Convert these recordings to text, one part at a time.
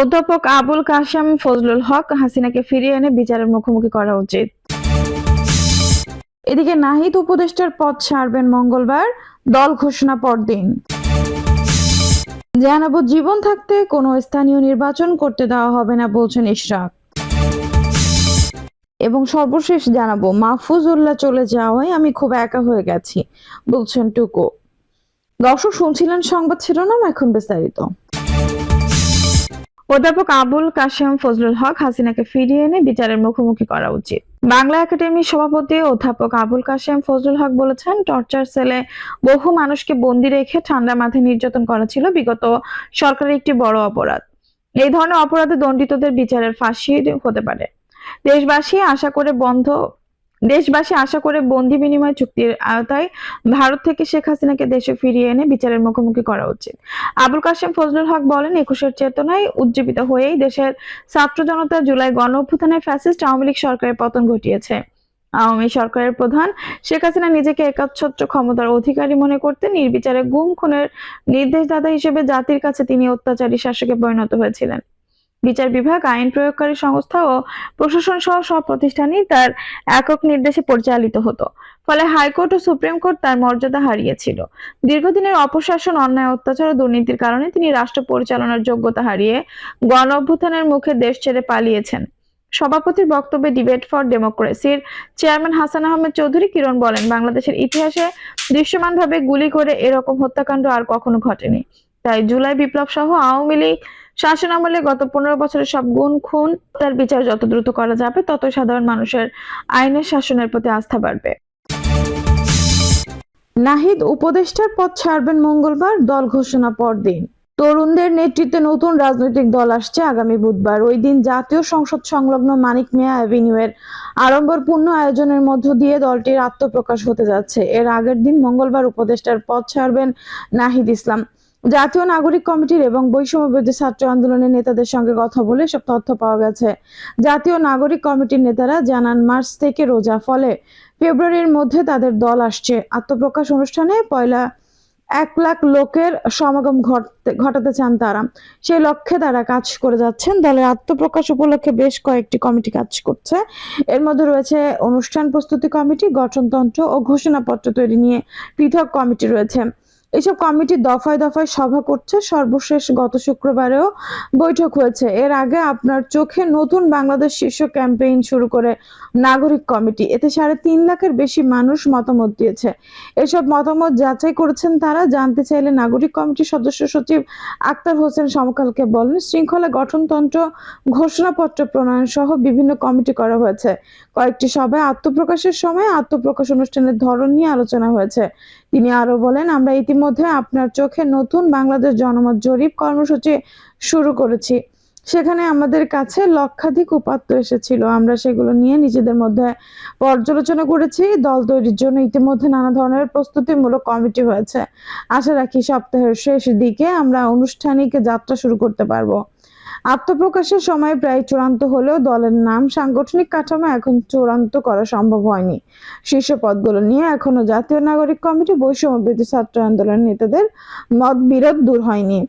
অধ্যাপক আবুল কাশেম ফজলুল হক হাসিনাকে ফিরিয়ে এনে বিচারের মুখোমুখি করা উচিত। এদিকে নাহিদ উপদেষ্টার পদ ছাড়বেন মঙ্গলবার, দল ঘোষণা পরদিন। জানাব, জীবন থাকতে কোনো স্থানীয় নির্বাচন করতে দেওয়া হবে না বলছেন ইশরাক। এবং সর্বশেষ জানাব মাহফুজুল্লাহ চলে যাওয়ায় আমি খুব একা হয়ে গেছি, বলছেন টুকু। দর্শক, শুনছিলেন সংবাদ শিরোনাম, এখন বিস্তারিত। অধ্যাপক আবুল কাশেম ফজলুল হক হাসিনাকে ফিরিয়ে এনে বিচারের মুখোমুখি করা উচিত। বাংলা একাডেমির সভাপতি অধ্যাপক আবুল কাশেম ফজলুল হক বলেছেন, টর্চার সেলে বহু মানুষকে বন্দি রেখে ঠান্ডা মাথায় নির্যাতন করা ছিল বিগত সরকারের একটি বড় অপরাধ। এই ধরনের অপরাধে দণ্ডিতদের বিচারের ফাঁসি হতে পারে। দেশবাসী আশা করে বন্ধ দেশবাসী আশা করে বন্দি বিনিময় চুক্তির আওতায় ভারত থেকে শেখ হাসিনাকে দেশে ফিরিয়ে এনে বিচারের মুখোমুখি করা উচিত। আবুল কাশেম ফজলুল হক বলেন, একুশের চেতনায় উজ্জীবিত হয়েই দেশের ছাত্র জনতা জুলাই গণ অভ্যুত্থানে ফ্যাসিস্ট আওয়ামী লীগ সরকারের পতন ঘটিয়েছে। আওয়ামী সরকারের প্রধান শেখ হাসিনা নিজেকে একাচ্ছত্র ক্ষমতার অধিকারী মনে করতে নির্বিচারে গুম খুনের নির্দেশদাতা হিসেবে জাতির কাছে তিনি অত্যাচারী শাসকে পরিণত হয়েছিলেন। বিচার বিভাগ, আইন প্রয়োগকারী সংস্থা ও প্রশাসন সহ সব প্রতিষ্ঠানই তার একক নির্দেশে পরিচালিত হতো। ফলে হাইকোর্ট ও সুপ্রিম কোর্ট তার মর্যাদা হারিয়েছিল। দীর্ঘদিনের অপশাসন, অন্যায়, অত্যাচার ও দুর্নীতির কারণে তিনি রাষ্ট্র পরিচালনার যোগ্যতা হারিয়ে গণ অভ্যুত্থানের মুখে দেশ ছেড়ে পালিয়েছেন। সভাপতির বক্তব্যে ডিবেট ফর ডেমোক্রেসির চেয়ারম্যান হাসান আহমেদ চৌধুরী কিরণ বলেন, বাংলাদেশের ইতিহাসে দৃশ্যমানভাবে গুলি করে এরকম হত্যাকাণ্ড আর কখনো ঘটেনি। তাই জুলাই বিপ্লব সহ আওয়ামী লীগ শাসন আমলে গত পনেরো বছরের সব গুণ খুন, তার বিচার যত দ্রুত করা যাবে, তত সাধারণ মানুষের আইনের শাসনের প্রতি আস্থা বাড়বে। নাহিদ উপদেষ্টার পদ ছাড়বেন মঙ্গলবার, দল ঘোষণা পরদিন। তরুণদের নেতৃত্বে নতুন রাজনৈতিক দল আসছে আগামী বুধবার। ওই দিন জাতীয় সংসদ সংলগ্ন মানিক মিয়া অ্যাভিনিউয়ের আড়ম্বরপূর্ণ আয়োজনের মধ্য দিয়ে দলটির আত্মপ্রকাশ হতে যাচ্ছে। এর আগের দিন মঙ্গলবার উপদেষ্টার পদ ছাড়বেন নাহিদ ইসলাম। জাতীয় নাগরিক কমিটির এবং বৈষম্য বিরোধী ছাত্র আন্দোলনের নেতাদের সঙ্গে কথা বলে সব তথ্য পাওয়া গেছে। জাতীয় নাগরিক কমিটির নেতারা জানান, মার্চ থেকে রোজা, ফলে ফেব্রুয়ারির মধ্যে তাদের দল আসছে। আত্মপ্রকাশ অনুষ্ঠানে পয়লা এক লাখ লোকের সমাগম ঘটাতে চান তারা। সেই লক্ষ্যে তারা কাজ করে যাচ্ছেন। দলের আত্মপ্রকাশ উপলক্ষে বেশ কয়েকটি কমিটি কাজ করছে। এর মধ্যে রয়েছে অনুষ্ঠান প্রস্তুতি কমিটি, গঠনতন্ত্র ও ঘোষণাপত্র তৈরি নিয়ে পৃথক কমিটি রয়েছে। এসব কমিটি দফায় দফায় সভা করছে। সর্বশেষ গত শুক্রবারেও বৈঠক হয়েছে। এর আগে আপনার চোখে নতুন বাংলাদেশ শীর্ষ ক্যাম্পেইন শুরু করে নাগরিক কমিটি। এতে সাড়ে তিন লাখের বেশি মানুষ মতামত দিয়েছে। এসব মতামত যাচাই করেছেন তারা। জানতে চাইলে নাগরিক কমিটির সদস্য সচিব আক্তার হোসেন সমকালকে বলেন, শৃঙ্খলা গঠনতন্ত্র, ঘোষণাপত্র প্রণয়ন সহ বিভিন্ন কমিটি করা হয়েছে। কয়েকটি সভায় আত্মপ্রকাশের সময় আত্মপ্রকাশ অনুষ্ঠানের ধরন নিয়ে আলোচনা হয়েছে। তিনি আরও বলেন, আমরা ইতিমধ্যে আপনার চোখে নতুন বাংলাদেশ জনমত জরিপ কর্মসূচি শুরু করেছি। সেখানে আমাদের কাছে লক্ষাধিক উপাত্ত এসেছিল। আমরা সেগুলো নিয়ে নিজেদের মধ্যে পর্যালোচনা করেছি। দল তৈরির জন্য ইতিমধ্যে নানা ধরনের প্রস্তুতিমূলক কমিটি হয়েছে। আশা রাখি সপ্তাহের শেষ দিকে আমরা আনুষ্ঠানিক যাত্রা শুরু করতে পারব। আত্মপ্রকাশের সময় প্রায় চূড়ান্ত হলেও দলের নাম সাংগঠনিক কাঠামো এখন চূড়ান্ত করা সম্ভব হয়নি। শীর্ষ পদগুলো নিয়ে এখনও জাতীয় নাগরিক কমিটি বৈষম্য বৃদ্ধি ছাত্র আন্দোলনের নেতাদের মত বিরোধ দূর হয়নি।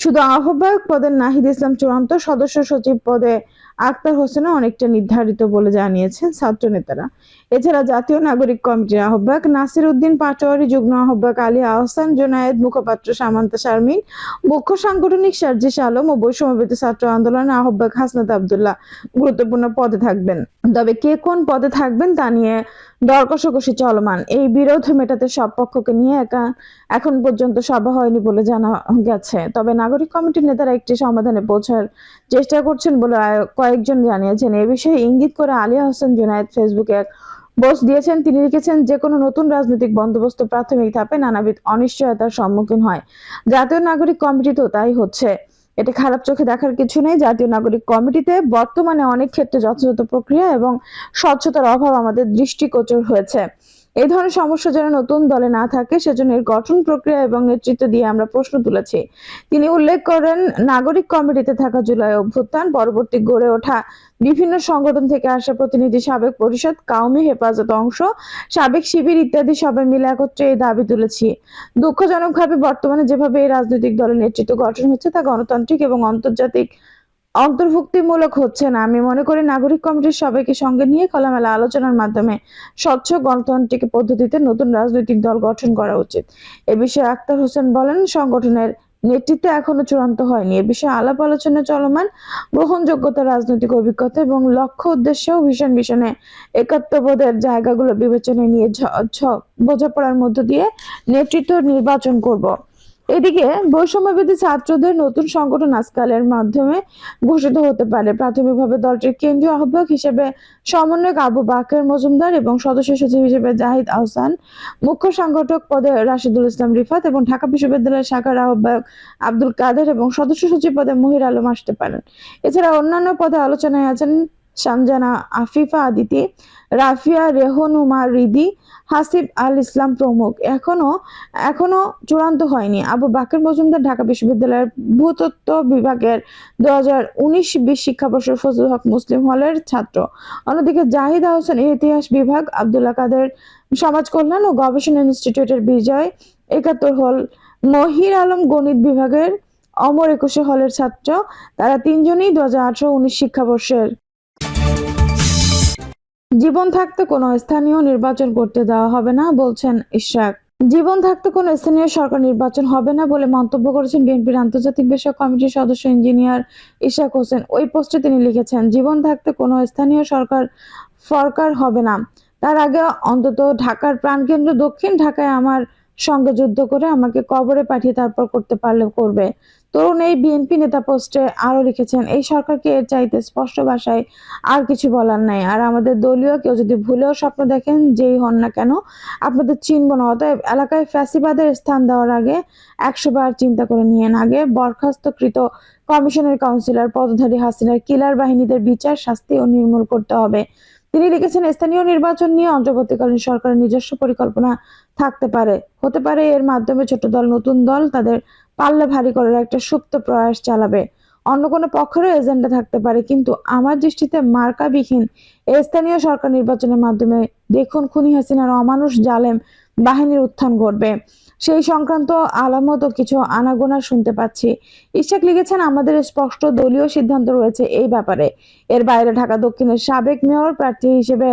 শুধু আহ্বায়ক পদের নাহিদ ইসলাম চূড়ান্ত সদস্য সচিব পদে আক্তার হোসেনও অনেকটা নির্ধারিত বলে জানিয়েছেন ছাত্র নেতারা এছাড়া জাতীয় নাগরিক কমিটির আহ্বায়ক নাসির উদ্দিন পাটোয়ারি, যুগ্ম আহ্বায়ক আলী আহসান, জোনায়েদ মুখপাত্র সামান্তা শারমিন, মুখ্য সাংগঠনিক সার্জিস আলম ও বৈষম্যবিরোধী ছাত্র আন্দোলনের আহ্বায়ক হাসনাত আবদুল্লাহ গুরুত্বপূর্ণ পদে থাকবেন। তবে কে কোন পদে থাকবেন তা নিয়ে দর কষাকষি চলমান। এই বিরোধ মেটাতে সব পক্ষকে নিয়ে একা এখন পর্যন্ত সভা হয়নি বলে জানা গেছে। তবে নাগরিক কমিটির নেতারা একটি সমাধানে পৌঁছার চেষ্টা করছেন বলে কয়েকজন জানিয়েছেন, এ বিষয়ে ইঙ্গিত করে আলিয়া হোসেন জুনায়েদ ফেসবুকে এক পোস্ট দিয়েছেন। তিনি লিখেছেন যে কোনো নতুন রাজনৈতিক বন্দোবস্ত প্রাথমিক ধাপে নানাবিধ অনিশ্চয়তার সম্মুখীন হয়। জাতীয় নাগরিক কমিটিতেও তাই হচ্ছে। এটা খারাপ চোখে দেখার কিছু নেই। জাতীয় নাগরিক কমিটিতে বর্তমানে অনেক ক্ষেত্রে যথাযথ প্রক্রিয়া এবং স্বচ্ছতার অভাব আমাদের দৃষ্টিগোচর হয়েছে। এই ধরনের সমস্যা যেন নতুন দলে না থাকে, সেজন্য এর গঠন প্রক্রিয়া এবং নেতৃত্ব দিয়ে আমরা প্রশ্ন তুলেছি। তিনি উল্লেখ করেন, নাগরিক কমিটিতে থাকা জুলাই অভ্যুত্থান, পরবর্তী গড়ে ওঠা বিভিন্ন সংগঠন থেকে আসা প্রতিনিধি, সাবেক পরিষদ, কাউমি হেফাজত অংশ, সাবেক শিবির ইত্যাদি সবাই মিলে একত্রে এই দাবি তুলেছি। দুঃখজনকভাবে বর্তমানে যেভাবে এই রাজনৈতিক দলের নেতৃত্ব গঠন হচ্ছে, তা গণতান্ত্রিক এবং আন্তর্জাতিক অন্তর্ভুক্তিমূলক হচ্ছে না। আমি মনে করি নাগরিক কমিটির সবাইকে সঙ্গে নিয়ে খোলামেলা আলোচনার মাধ্যমে স্বচ্ছ গণতান্ত্রিক পদ্ধতিতে নতুন রাজনৈতিক দল গঠন করা উচিত। এ বিষয়ে আক্তার হোসেন বলেন, সংগঠনের নেতৃত্ব এখনও চূড়ান্ত হয়নি। এ বিষয়ে আলাপ আলোচনা চলমান গ্রহণযোগ্যতা, রাজনৈতিক অভিজ্ঞতা এবং লক্ষ্য উদ্দেশ্যেও ভীষণ ভীষণে একাত্মবোধের জায়গাগুলো বিবেচনায় নিয়ে বোঝাপড়ার মধ্য দিয়ে নেতৃত্ব নির্বাচন করব। এদিকে বৈষম্যবিধি ছাত্রদের নতুন সংগঠন আজকালের মাধ্যমে ঘোষিত হতে পারে। প্রাথমিকভাবে দলটির কেন্দ্রীয় আহ্বায়ক হিসেবে সমন্বয়ক আবু বাকের মজুমদার এবং সদস্য সচিব হিসেবে জাহিদ আহসান, মুখ্য সংগঠক পদে রাশিদুল ইসলাম রিফাত এবং ঢাকা বিশ্ববিদ্যালয়ের শাখার আহ্বায়ক আব্দুল কাদের এবং সদস্য সচিব পদে মহির আলম আসতে পারেন। এছাড়া অন্যান্য পদে আলোচনায় আছেন সানজানা আফিফা আদিতি, রাফিয়া, রেহনুমা, রিদি, হাসিব আল ইসলাম প্রমুখ। এখনও এখনও চূড়ান্ত হয়নি। আবু বাকের মজুমদার ঢাকা বিশ্ববিদ্যালয়ের ভূতত্ত্ব বিভাগের দু হাজার উনিশ বিশ শিক্ষাবর্ষের ফজল হক মুসলিম হলের ছাত্র। অন্যদিকে জাহিদ আহসান ইতিহাস বিভাগ, আব্দুল্লাহ কাদের সমাজ কল্যাণ ও গবেষণা ইনস্টিটিউটের বিজয় একাত্তর হল। মহির আলম গণিত বিভাগের অমর একুশে হলের ছাত্র। তারা তিনজনই দু হাজার আঠারো উনিশ শিক্ষাবর্ষের জীবন থাকতে কোনো স্থানীয় নির্বাচন করতে দেওয়া হবে না, বলছেন ইশাক জীবন থাকতে কোনো স্থানীয় সরকার নির্বাচন হবে না বলে মন্তব্য করেছেন বিএনপির আন্তর্জাতিক বিষয়ক কমিটির সদস্য ইঞ্জিনিয়ার ইশাক হোসেন। ওই পোস্টে তিনি লিখেছেন, জীবন থাকতে কোনো স্থানীয় সরকার সরকার হবে না। তার আগে অন্তত ঢাকার প্রাণকেন্দ্র দক্ষিণ ঢাকায় আমার সঙ্গে যুদ্ধ করে আমাকে কবরে পাঠিয়ে তারপর করতে পারলে করবে। তরুণ এই বিএনপি নেতা পোস্টে আরও লিখেছেন, এই সরকারকে এর চাইতে স্পষ্ট ভাষায় আর কিছু বলার নাই। আর আমাদের দলীয় কেউ যদি ভুলেও স্বপ্ন দেখেন যেই হন না কেন, আপনাদের চিনব না। অতএব এলাকায় ফ্যাসিবাদের স্থান দেওয়ার আগে একশো বার চিন্তা করে নিয়েন। আগে বরখাস্তকৃত কমিশনের কাউন্সিলর, পদধারী হাসিনার কিলার বাহিনীদের বিচার, শাস্তি ও নির্মূল করতে হবে। তিনি লিখেছেন, স্থানীয় নির্বাচন নিয়ে অন্তর্বর্তীকালীন সরকারের নিজস্ব পরিকল্পনা থাকতে পারে। হতে পারে এর মাধ্যমে ছোট দল, নতুন দল তাদের পাল্লা ভারী করার একটা সুপ্ত প্রয়াস চালাবে। অন্য কোনো পক্ষেরও এজেন্ডা থাকতে পারে, কিন্তু আমার দৃষ্টিতে মার্কাবিহীন স্থানীয় সরকার নির্বাচনের মাধ্যমে দেখুন খুনি হাসিনার অমানুষ জালেম বাহিনীর উত্থান ঘটবে। সেই সংক্রান্ত আলামত ও কিছু আনাগোনা শুনতে পাচ্ছি। ইশাক লিখেছেন, আমাদের স্পষ্ট দলীয় সিদ্ধান্ত রয়েছে এই ব্যাপারে। এর বাইরে ঢাকা দক্ষিণের সাবেক মেয়র প্রার্থী হিসেবে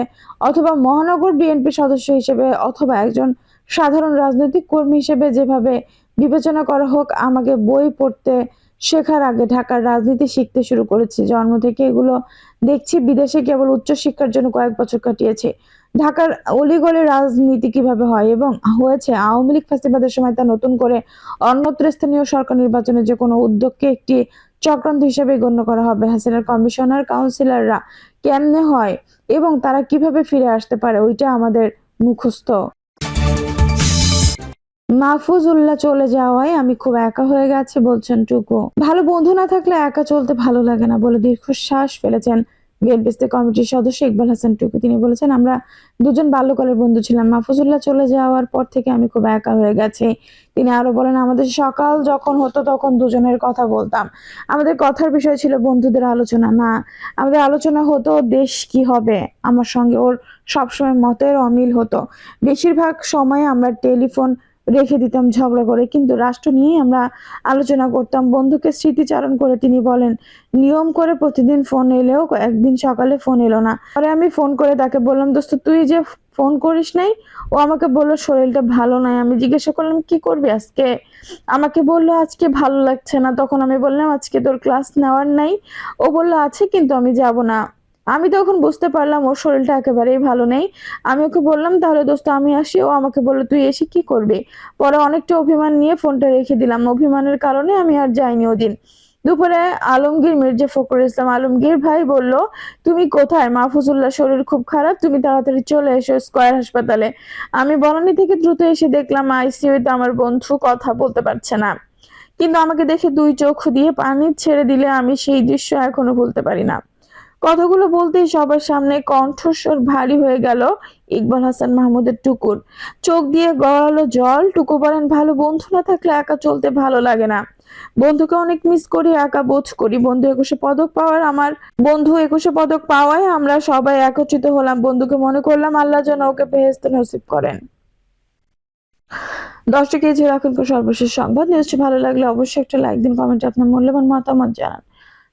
অথবা মহানগর বিএনপি সদস্য হিসেবে অথবা একজন সাধারণ রাজনৈতিক কর্মী হিসেবে যেভাবে বিবেচনা করা হোক, আমাকে বই পড়তে শেখার আগে ঢাকার রাজনীতি শিখতে শুরু করেছি। জন্ম থেকে এগুলো দেখছি, বিদেশে কেবল উচ্চশিক্ষার জন্য কয়েক বছর কাটিয়েছি। ঢাকার অলিগলে রাজনীতি কীভাবে হয় এবং হয়েছে, আওয়ামী লীগ ফ্যাসিবাদের সময় তা নতুন করে অন্যত্র স্থানীয় সরকার নির্বাচনে যে কোনো উদ্যোগকে একটি চক্রান্ত হিসেবে গণ্য করা হবে। হাসিনার কমিশনার কাউন্সিলররা কেমনে হয় এবং তারা কীভাবে ফিরে আসতে পারে, ওইটা আমাদের মুখস্থ। মাহফুজুল্লাহ চলে যাওয়ায় আমি খুব একা হয়ে গেছে, বলছেন টুকু। ভালো বন্ধু না থাকলে একা চলতে ভালো লাগে না বলে দীর্ঘশ্বাস ফেলেছেন বিএনপিস্তে কমিটির সদস্য ইকবাল হাসান টুকু তিনি বলেছেন, আমরা দুজন বাল্যকালের বন্ধু ছিলাম। মাহফুজুল্লাহ চলে যাওয়ার পর থেকে আমি খুব একা হয়ে গেছি। তিনি আরও বলেন, আমাদের সকাল যখন হতো তখন দুজনের কথা বলতাম। আমাদের কথার বিষয় ছিল বন্ধুদের আলোচনা। না, আমাদের আলোচনা হতো দেশ কি হবে? আমার সঙ্গে ওর সবসময় মতের অমিল হতো। বেশিরভাগ সময় আমরা টেলিফোন রেখে দিতাম ঝগড়া করে। কিন্তু রাষ্ট্র নিয়ে আমরা আলোচনা করতাম। বন্ধুকে স্মৃতিচারণ করে তিনি বলেন, নিয়ম করে প্রতিদিন ফোন এলেও একদিন সকালে ফোন এলো না। পরে আমি ফোন করে তাকে বললাম, দোস্ত, তুই যে ফোন করিস নাই, ও আমাকে বলল শরীরটা ভালো নাই। আমি জিজ্ঞাসা করলাম, কি করবি আজকে? আমাকে বলল, আজকে ভালো লাগছে না। তখন আমি বললাম, আজকে তোর ক্লাস নেওয়ার নাই। ও বলল, আছে, কিন্তু আমি যাব না। আমি তখন বুঝতে পারলাম ওর শরীরটা একেবারেই ভালো নেই। আমি ওকে বললাম, তাহলে দোস্ত, আমি আসি। ও আমাকে বলল, তুই এসে কি করবি? পরে অনেকটা অভিমান নিয়ে ফোনটা রেখে দিলাম। অভিমানের কারণে আমি আর যাইনি ওদিন। দুপুরে আলমগীর মির্জা ফখরুল ইসলাম আলমগীর ভাই বলল, তুমি কোথায়? মাহফুজুল্লাহ, শরীর খুব খারাপ, তুমি তাড়াতাড়ি চলে এসো স্কয়ার হাসপাতালে। আমি বনানী থেকে দ্রুত এসে দেখলাম, আইসিইউতে আমার বন্ধু কথা বলতে পারছে না। কিন্তু আমাকে দেখে দুই চোখ দিয়ে পানি ছেড়ে দিলে আমি সেই দৃশ্য এখনও ভুলতে পারি না। কথাগুলো বলতেই সবার সামনে কণ্ঠস্বর ভারী হয়ে গেল ইকবাল হাসান মাহমুদের টুকুর। চোখ দিয়ে গড়ালো জল, টুকু বলেন, ভালো বন্ধু না থাকলে একা চলতে ভালো লাগে না। বন্ধুকে অনেক মিস করি, একা বোধ করি। বন্ধু একুশে পদক পাওয়ার আমার, বন্ধু একুশে পদক পাওয়ায় আমরা সবাই একত্রিত হলাম। বন্ধুকে মনে করলাম আল্লাহ যেন ওকে বেহেস্ত নসিব করেন। দশটা কেজি রাখুন সর্বশেষ সংবাদ। নিউজটি ভালো লাগলে অবশ্যই একটা লাইক দিন কমেন্টে আপনার মূল্যবান মতামত জানান।